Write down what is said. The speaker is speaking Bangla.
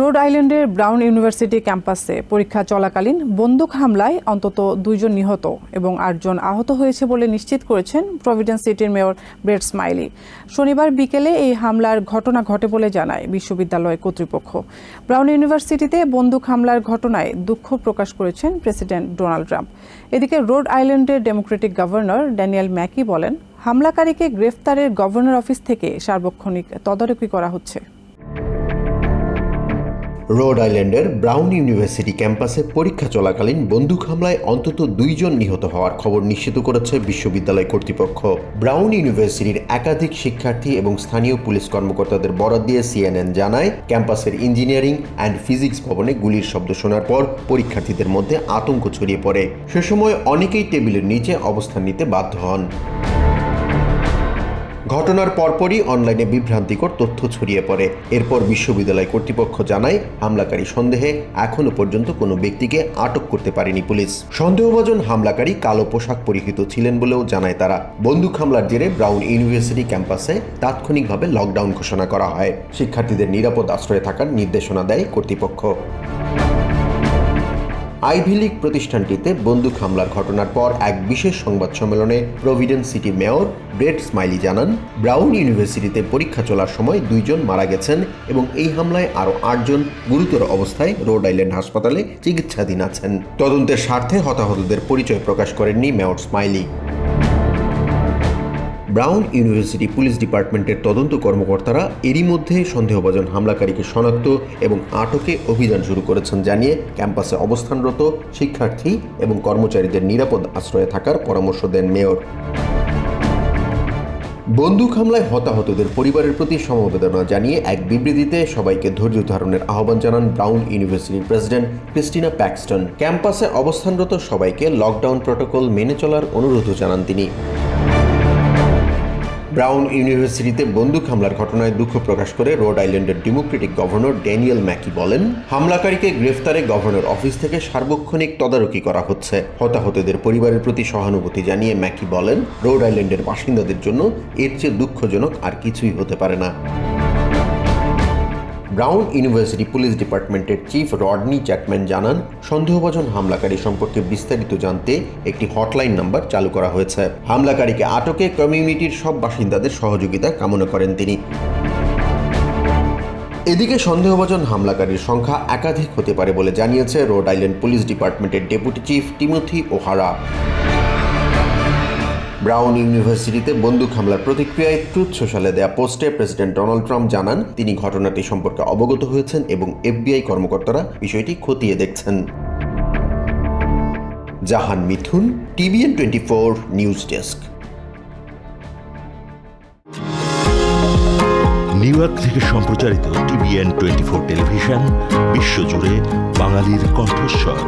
রোড আইল্যান্ডের ব্রাউন ইউনিভার্সিটি ক্যাম্পাসে পরীক্ষা চলাকালীন বন্দুক হামলায় অন্তত দুইজন নিহত এবং আটজন আহত হয়েছে বলে নিশ্চিত করেছেন প্রভিডেন্স সিটির মেয়র ব্রেড স্মাইলি। শনিবার বিকেলে এই হামলার ঘটনা ঘটে বলে জানায় বিশ্ববিদ্যালয় কর্তৃপক্ষ। ব্রাউন ইউনিভার্সিটিতে বন্দুক হামলার ঘটনায় দুঃখ প্রকাশ করেছেন প্রেসিডেন্ট ডোনাল্ড ট্রাম্প। এদিকে রোড আইল্যান্ডের ডেমোক্রেটিক গভর্নর ড্যানিয়েল ম্যাকি বলেন, হামলাকারীকে গ্রেফতারের গভর্নর অফিস থেকে সার্বক্ষণিক তদারকি করা হচ্ছে। রোড আইল্যান্ডের ব্রাউন ইউনিভার্সিটি ক্যাম্পাসে পরীক্ষা চলাকালীন বন্দুক হামলায় অন্তত দুইজন নিহত হওয়ার খবর নিশ্চিত করেছে বিশ্ববিদ্যালয় কর্তৃপক্ষ। ব্রাউন ইউনিভার্সিটির একাধিক শিক্ষার্থী এবং স্থানীয় পুলিশ কর্মকর্তাদের বরাদ দিয়ে সিএনএন জানায়, ক্যাম্পাসের ইঞ্জিনিয়ারিং অ্যান্ড ফিজিক্স ভবনে গুলির শব্দ শোনার পর পরীক্ষার্থীদের মধ্যে আতঙ্ক ছড়িয়ে পড়ে। সে সময় অনেকেই টেবিলের নিচে অবস্থান নিতে বাধ্য হন। ঘটনার পরপরই অনলাইনে বিভ্রান্তিকর তথ্য ছড়িয়ে পড়ে। এরপর বিশ্ববিদ্যালয় কর্তৃপক্ষ জানায়, হামলাকারী সন্দেহে এখনও পর্যন্ত কোনো ব্যক্তিকে আটক করতে পারেনি পুলিশ। সন্দেহভাজন হামলাকারী কালো পোশাক পরিহিত ছিলেন বলেও জানায় তারা। বন্দুক হামলার জেরে ব্রাউন ইউনিভার্সিটি ক্যাম্পাসে তাৎক্ষণিকভাবে লকডাউন ঘোষণা করা হয়। শিক্ষার্থীদের নিরাপদ আশ্রয়ে থাকার নির্দেশনা দেয় কর্তৃপক্ষ। আইভি লীগ প্রতিষ্ঠানটিতে বন্দুক হামলার ঘটনার পর এক বিশেষ সংবাদ সম্মেলনে Providence city mayor Brett Smiley জানান, ব্রাউন ইউনিভার্সিটিতে পরীক্ষা চলার সময় দুইজন মারা গেছেন এবং এই হামলায় আরও আটজন গুরুতর অবস্থায় রোড আইল্যান্ড হাসপাতালে চিকিৎসাধীন আছেন। তদন্তের স্বার্থে হতাহতদের পরিচয় প্রকাশ করেননি mayor Smiley. Brown University police ডিপার্টমেন্টের তদন্ত কর্মকর্তারা এরই মধ্যে সন্দেহভাজন হামলাকারীকে শনাক্ত এবং আটকে অভিযান শুরু করেছেন জানিয়ে ক্যাম্পাসে অবস্থানরত শিক্ষার্থী এবং কর্মচারীদের নিরাপদ আশ্রয়ে থাকার পরামর্শ দেন মেয়র। বন্দুক হামলায় হতাহতদের পরিবারের প্রতি সমবেদনা জানিয়ে এক বিবৃতিতে সবাইকে ধৈর্য ধারণের আহ্বান জানান ব্রাউন ইউনিভার্সিটির প্রেসিডেন্ট ক্রিস্টিনা প্যাক্সটন। ক্যাম্পাসে অবস্থানরত সবাইকে লকডাউন প্রোটোকল মেনে চলার অনুরোধও জানান তিনি। ব্রাউন ইউনিভার্সিটিতে বন্দুক হামলার ঘটনায় দুঃখ প্রকাশ করে রোড আইল্যান্ডের ডেমোক্রেটিক গভর্নর ড্যানিয়েল ম্যাকি বলেন, হামলাকারীকে গ্রেফতারে গভর্নর অফিস থেকে সার্বক্ষণিক তদারকি করা হচ্ছে। হতাহতদের পরিবারের প্রতি সহানুভূতি জানিয়ে ম্যাকি বলেন, রোড আইল্যান্ডের বাসিন্দাদের জন্য এর চেয়ে দুঃখজনক আর কিছুই হতে পারে না। ব্রাউন ইউনিভার্সিটি পুলিশ ডিপার্টমেন্টের চিফ রডনি চ্যাটম্যান জানান, সন্দেহভাজন হামলাকারী সম্পর্কে বিস্তারিত জানতে একটি হটলাইন নাম্বার চালু করা হয়েছে। হামলাকারীকে আটকে কমিউনিটির সব বাসিন্দাদের সহযোগিতা কামনা করেন তিনি। এদিকে সন্দেহভাজন হামলাকারীর সংখ্যা একাধিক হতে পারে বলে জানিয়েছে রোড আইল্যান্ড পুলিশ ডিপার্টমেন্টের deputy chief Timothy O'Hara. Brown ইউনিভার্সিটিতে বন্দুক হামলার প্রতিক্রিয়ায় ট্রুথ সোশ্যালে দেয়া পোস্টে প্রেসিডেন্ট ডোনাল্ড ট্রাম্প জানান, তিনি ঘটনাটি সম্পর্কে অবগত হয়েছেন এবং এফবিআই কর্মকর্তারা বিষয়টি খতিয়ে দেখছেন। Jahan Mithun, TVN twenty four news desk. New York থেকে সম্প্রচারিত টিভিএন টোয়েন্টি ফোর টেলিভিশন, বিশ্বজুড়ে বাঙালির কণ্ঠস্বর।